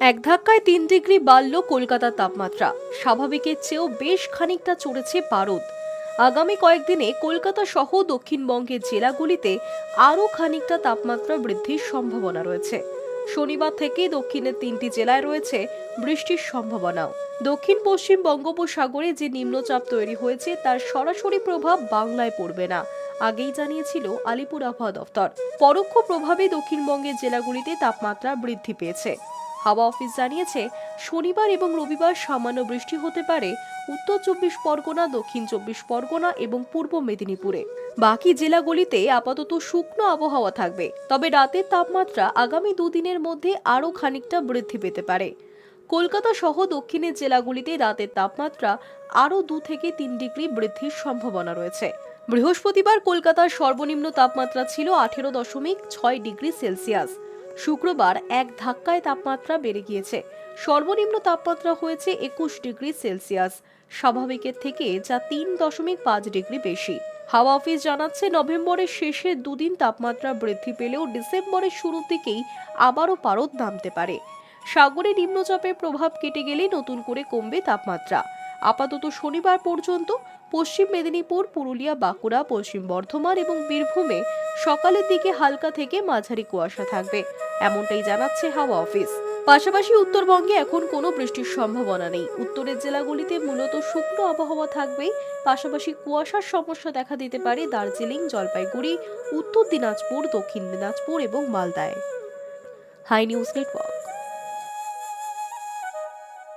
এক ধাক্কায় তিন ডিগ্রি বাড়ল কলকাতার তাপমাত্রা। স্বাভাবিকের চেয়েও বেশ খানিকটা চড়েছে পারদ। আগামী কয়েকদিনে কলকাতা সহ দক্ষিণবঙ্গের জেলাগুলিতে আরও খানিকটা তাপমাত্রা বৃদ্ধির সম্ভাবনা রয়েছে। শনিবার থেকে দক্ষিণের তিনটি জেলায় রয়েছে বৃষ্টির সম্ভাবনাও। দক্ষিণ পশ্চিম বঙ্গোপসাগরে যে নিম্নচাপ তৈরি হয়েছে তার সরাসরি প্রভাব বাংলায় পড়বে না, আগেই জানিয়েছিল আলিপুর আবহাওয়া দফতর। পরোক্ষ প্রভাবে দক্ষিণবঙ্গের জেলাগুলিতে তাপমাত্রা বৃদ্ধি পেয়েছে। হাওয়া অফিস জানিয়েছে, শনিবার এবং রবিবার সামান্য বৃষ্টি হতে পারে। উত্তর চব্বিশ পরগনা, দক্ষিণ চব্বিশ পরগনা এবং পূর্ব মেদিনীপুরে। বাকি জেলাগুলিতে আপাতত শুকনো আবহাওয়া থাকবে। তবে রাতের তাপমাত্রা আগামী দুদিনের মধ্যে আরও খানিকটা বৃদ্ধি পেতে পারে। কলকাতা সহ দক্ষিণের জেলাগুলিতে রাতের তাপমাত্রা আরও দু থেকে তিন ডিগ্রি বৃদ্ধির সম্ভাবনা রয়েছে। বৃহস্পতিবার কলকাতার সর্বনিম্ন তাপমাত্রা ছিল আঠেরো দশমিক ছয় ডিগ্রি সেলসিয়াস। শুক্রবার এক ধাক্কায় তাপমাত্রা বেড়ে গিয়েছে। সর্বনিম্ন তাপমাত্রা হয়েছে একুশ ডিগ্রি সেলসিয়াস। স্বাভাবিকের থেকে যা তিন দশমিক পাঁচ ডিগ্রি বেশি। হাওয়া অফিস জানাচ্ছে, নভেম্বরের শেষে দুদিন তাপমাত্রা বৃদ্ধি পেলেও ডিসেম্বরের শুরুর দিকেই আবারও পারদ নামতে পারে। সাগরে নিম্নচাপের প্রভাব কেটে গেলেই নতুন করে কমবে তাপমাত্রা। আপাতত শনিবার পর্যন্ত পশ্চিম মেদিনীপুর, পুরুলিয়া, বাঁকুড়া, পশ্চিম বর্ধমান এবং বীরভূমে সকালের দিকে হালকা থেকে মাঝারি কুয়াশা থাকবে। এমনটাই জানাচ্ছে হাওয়া অফিস। পাশাপাশি উত্তরবঙ্গে এখন কোনো বৃষ্টির সম্ভাবনা নেই। উত্তরের জেলাগুলিতে মূলত শুকনো আবহাওয়া থাকবে পাশাপাশি কুয়াশার সমস্যা দেখা দিতে পারে দার্জিলিং, জলপাইগুড়ি, উত্তর দিনাজপুর, দক্ষিণ দিনাজপুর এবং মালদায়। Hi news network.